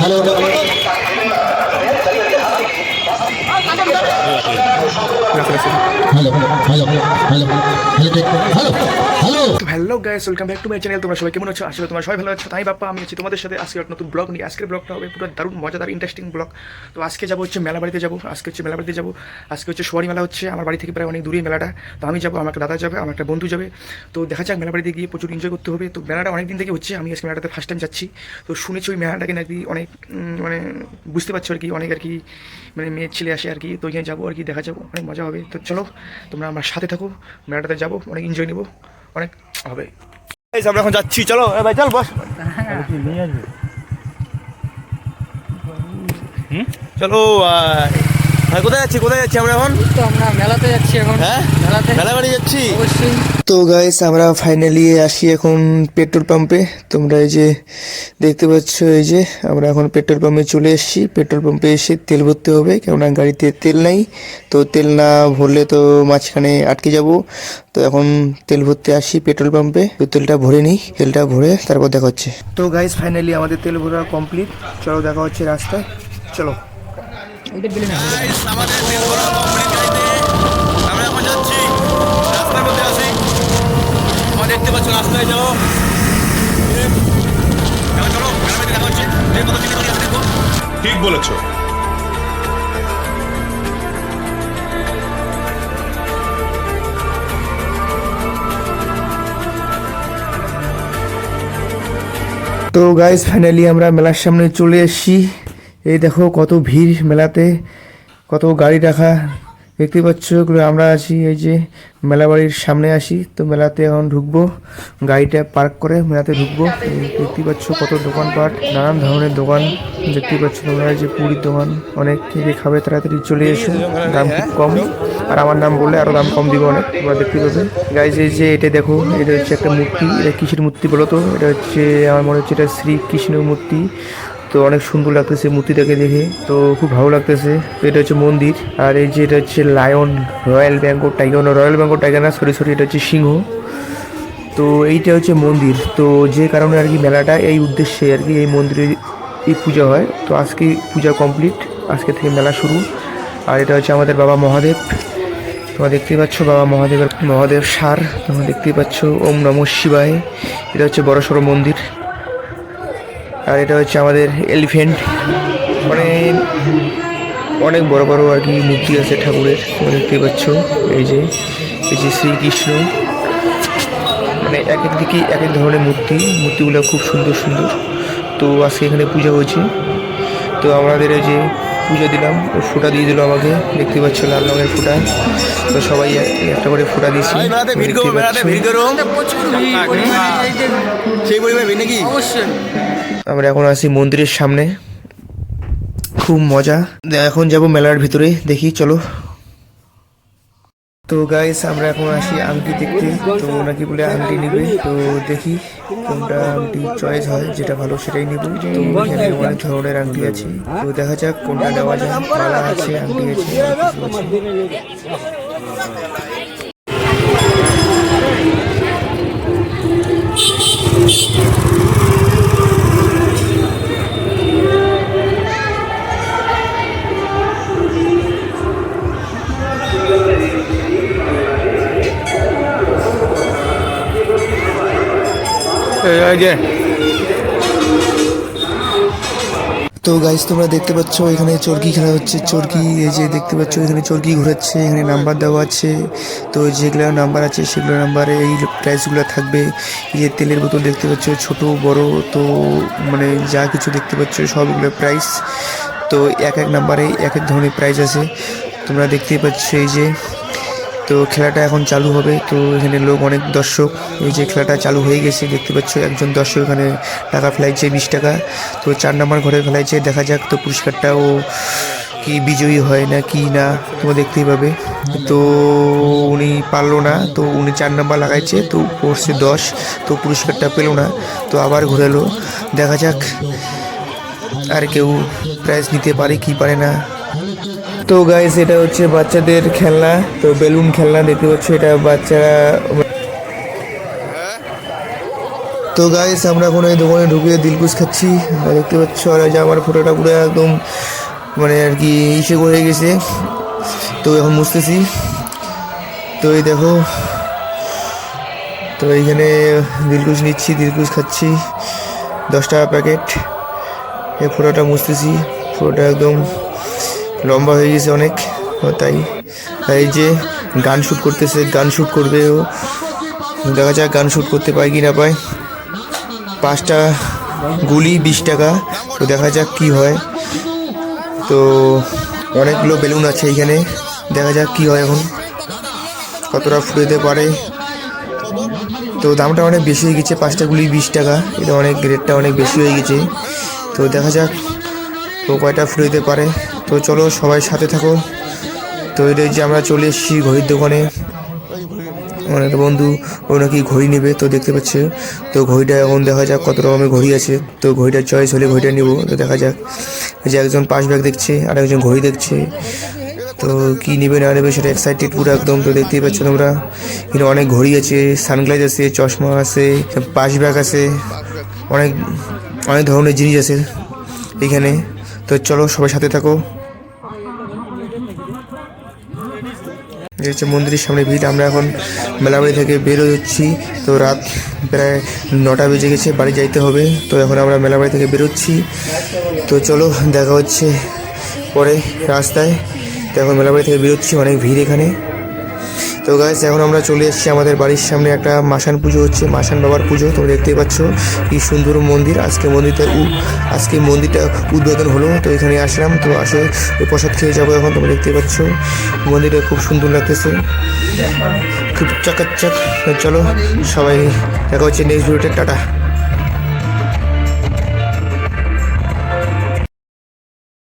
Hello hello guys welcome back to my channel তোমরা সবাই কেমন আছো? আসলে তোমরা সবাই ভালো আছো। তাই বাপ্পা, আমি আছি তোমাদের সাথে। আজকে নতুন ব্লগ নিয়ে। আজকের ব্লগটা হবে পুরো দারুণ, মজাদার ইন্টারেস্টিং ব্লগ তো আজকে যাব হচ্ছে মেলা বাড়িতে যাব। আজকে হচ্ছে মেলা বাড়িতে যাব। আজকে হচ্ছে সোয়ারি মেলা হচ্ছে। আমার বাড়ি থেকে প্রায় অনেক দূরে মেলাটা। তো আমি যাব আমার দাদা যাবে, আমার একটা বন্ধু যাবে। তো দেখা যাক, মেলা বাড়িতে গিয়ে প্রচুর এনজয় করতে হবে। তো মেলাটা অনেক দিন থেকে হচ্ছে, আমি আজকে মেলাটাতে ফার্স্ট টাইম যাচ্ছি। তো শুনেছি ওই মেলাটাকে নাকি অনেক মানে বুঝতে পারছ আর কি, অনেক আর কি মানে মেয়ের ছেলে আসে আর কি তো এখানে যাব আর কি দেখা যাব অনেক মজা হবে। তো চলো তোমরা আমার সাথে থাকো মেলাটাতে যাব অনেক এনজয় নেব অনেক হবে। আমরা এখন যাচ্ছি চলো ভাই চল বস। চলো আহ, ভাই কোথায় যাচ্ছি? কোথায় যাচ্ছি আমরা এখন? তো আমরা মেলাতে যাচ্ছি এখন। হ্যাঁ? মেলাতে। মেলা বাড়ি যাচ্ছি? অবশ্যই। তো গাইস আমরা ফাইনালি আসি এখন পেট্রোল পাম্পে তোমরা এই যে দেখতে পাচ্ছ এই যে আমরা এখন পেট্রোল পাম্পে চলে এসেছি। পেট্রোল পাম্পে এসে তেল ভরতে হবে কেননা গাড়িতে তেল নাই। তো তেল না ভরলে তো মাঝখানে আটকে যাব। তো এখন তেল ভরতে আসি পেট্রোল পাম্পে তো তেলটা ভরে নিই তেলটা ভরে তারপর দেখা হচ্ছে। তো গাইস ফাইনালি আমাদের তেল ভরা কমপ্লিট চলো দেখা হচ্ছে রাস্তায়। চলো। ওইটা দিলে না। আমাদের তেল ভরা কমপ্লিট গাড়িতে আমরা এখন যাচ্ছি। রাস্তার মধ্যে আছি। আমার দেখতে পাচ্ছ রাস্তায় যাও চলো মেলা দেখা হচ্ছে। তো চিনি আছে দেখো। ঠিক বলেছ। তো গাইস ফাইনালি আমরা মেলার সামনে চলে এসেছি। এই দেখো কত ভিড় মেলাতে, কত গাড়ি রাখা। দেখতে পাচ্ছ, এগুলো আমরা আছি, এই যে মেলা বাড়ির সামনে আসি তো মেলাতে এখন ঢুকবো, গাড়িটা পার্ক করে মেলাতে ঢুকবো। দেখতে পাচ্ছ কত দোকানপাট, নানান ধরনের দোকান। দেখতে পাচ্ছ তোমরা যে পুরীর দোকান, অনেক কে কে খাবে তাড়াতাড়ি চলে এসো। দাম খুব কম। আর আমার নাম বললে আরও দাম কম দিবে অনেক, তোমরা দেখতে পাবে। গাইজ এই যে এটা দেখো, এটা হচ্ছে একটা মূর্তি, এটা কিসের মূর্তি বলো তো? এটা হচ্ছে, আমার মনে হচ্ছে এটা শ্রী শ্রীকৃষ্ণের মূর্তি। তো অনেক সুন্দর লাগতেছে মূর্তিটাকে দেখে। তো খুব ভালো লাগতেছে। এটা হচ্ছে মন্দির। আর এই যে এটা হচ্ছে lion royal Bengal tiger royal Bengal tiger না সরি সরি এটা হচ্ছে সিংহ। তো এইটা হচ্ছে মন্দির। তো যে কারণে আর কি মেলাটা এই উদ্দেশ্যে আর কি এই মন্দিরে এই পূজা হয়। তো আজকে পূজা কমপ্লিট। আজকে থেকে মেলা শুরু। আর এটা হচ্ছে আমাদের বাবা মহাদেব। তোমরা দেখতেই পাচ্ছ বাবা মহাদেবের মহাদেব সার। তোমরা দেখতেই পাচ্ছ, ওম নম শিবায়। এটা হচ্ছে বড় সড়ো মন্দির। আর এটা হচ্ছে আমাদের এলিফেন্ট মানে অনেক বড় বড় আর কি মূর্তি আছে ঠাকুরের দেখতে পাচ্ছ। এই যে এই যে শ্রীকৃষ্ণ। মানে এক এক দিকে এক এক ধরনের মূর্তি, মূর্তিগুলো খুব সুন্দর সুন্দর। তো আজকে এখানে পূজা হয়েছে। তো আমাদের এই যে পুজো দিলাম ও ফুটা দিয়ে দিল আমাকে। দেখতে পাচ্ছ লাল রঙের ফুটা। তো সবাই এক- একটা করে ফুটা দিয়েছি। আমরা এখন আসি মন্দিরের সামনে। খুব মজা। এখন যাব মেলার ভিতরে। দেখি চলো। তো গাইস আমরা এখন আসি আংটি দেখতে। তো নাকি বলে আংটি নিবে? তো দেখি কোনটা আংটি চয়েস হয়, যেটা ভালো সেটাই নিব। তো এখানে অনেক ধরনের আংটি আছে। তো দেখা যাক কোনটা নেওয়া যায় মালা আছে, আংটি আছে, অনেক কিছু তো গাইস তোমরা দেখতে পাচ্ছ, এখানে চরকি খেলা হচ্ছে। চরকি, এই যে দেখতে পাচ্ছ, এখানে চরকি ঘোরাচ্ছে, এখানে নাম্বার দেওয়া আছে। তো যেগুলো নাম্বার আছে, সেগুলো নাম্বারে এই প্রাইসগুলো থাকবে। এই যে তেলের বোতল দেখতে পাচ্ছ, ছোট, বড়। তো মানে যা কিছু দেখতে পাচ্ছ, সবগুলো প্রাইস তো এক এক নাম্বারে এক এক ধরনের প্রাইস আছে। তোমরা দেখতেই পাচ্ছ এই যে। তো খেলাটা এখন চালু হবে। তো এখানে লোক অনেক দর্শক, এই যে খেলাটা চালু হয়ে গেছে, দেখতে পাচ্ছ একজন দর্শক এখানে টাকা ফেলাইছে বিশ টাকা। তো চার নম্বর ঘরে ফেলাইছে, দেখা যাক তো পুরস্কারটাও কি বিজয়ী হয় না কি না, তোমরা দেখতেই পাবে। তো উনি পারল না, তো উনি চার নাম্বার লাগাইছে, তো পড়ছে দশ, তো পুরস্কারটা পেল না, তো আবার ঘুরেলো দেখা যাক আর কেউ প্রাইজ নিতে পারে কি পারে না। তো গাইস এটা হচ্ছে বাচ্চাদের খেলনা, তো বেলুন খেলনা দেখতে পাচ্ছ, এটা বাচ্চারা তো গাইস আমরা এখন এই দোকানে ঢুকে দিলকুশ খাচ্ছি, দেখতে পাচ্ছ, আর যে আমার ফটোটা পুরো একদম মানে আর কি ইসে হয়ে গেছে। তো এখন মুছতেছি। তো এই দেখো, তো এইখানে দিলকুশ নিচ্ছি, দিলকুশ খাচ্ছি, দশ টাকা প্যাকেট। এই ফটোটা মুছতেছি, ফটোটা একদম লম্বা হয়ে গেছে অনেক তাই। এই যে গান শ্যুট করতেছে, গান শ্যুট করবে ও। দেখা যাক গান শ্যুট করতে পায় কি না পায়। পাঁচটা গুলি, বিশ টাকা, তো দেখা যাক কি হয়। তো অনেকগুলো বেলুন আছে এইখানে, দেখা যাক কি হয় এখন। কতটা ফুটেতে পারে। তো দামটা অনেক বেশি হয়ে গেছে, পাঁচটা গুলি, বিশ টাকা। এটা অনেক, রেটটা অনেক বেশি হয়ে গেছে। তো দেখা যাক ও কয়টা ফুটাইতে পারে। তো চলো সবাই সাথে থাকো। তো এটা যে আমরা চলে এসেছি ঘড়ির দোকানে। আমার একটা বন্ধু, ও নাকি ঘড়ি নেবে, তো দেখতে পাচ্ছে। তো ঘড়িটা এখন দেখা যাক কত রকমের ঘড়ি আছে। তো ঘড়িটার চয়েস হলে ঘড়িটা নিব, তো দেখা যাক। যে একজন পাশ ব্যাগ দেখছে, আর একজন ঘড়ি দেখছে। তো কি নেবে, না নেবে, সেটা এক্সাইটেড পুরো একদম, তো দেখতেই পাচ্ছ তোমরা। এখানে অনেক ঘড়ি আছে সানগ্লাস আছে, চশমা আছে, পাশ ব্যাগ আছে, অনেক অনেক ধরনের জিনিস আছে এখানে। তো চলো সবাই সাথে থাকো। এই হচ্ছে মন্দিরের সামনে ভিড়। আমরা এখন মেলাবাড়ি থেকে বেরো হচ্ছি তো রাত প্রায় নটা বেজে গেছে, বাড়ি যাইতে হবে। তো এখন আমরা মেলাবাড়ি থেকে বেরোচ্ছি। তো চলো, দেখা হচ্ছে পরে রাস্তায়। তো এখন মেলাবাড়ি থেকে বেরোচ্ছি, অনেক ভিড় এখানে। তো গাইস এখন আমরা চলে এসেছি আমাদের বাড়ির সামনে একটা মাসান পুজো হচ্ছে মাসান বাবার পুজো, তোমরা দেখতে পাচ্ছ। কি সুন্দর মন্দির, আজকে মন্দিরটা আজকে মন্দিরটা উদ্বোধন হলো, তো এখানে আসলাম। তো আসে প্রসাদ খেয়ে যাব এখন, তোমরা দেখতে পাচ্ছ। মন্দিরটা খুব সুন্দর লাগতেছে। খুব চাকাচ্চাক চলো, সবাই দেখা হচ্ছে নেক্সট ভিডিওটা টাটা।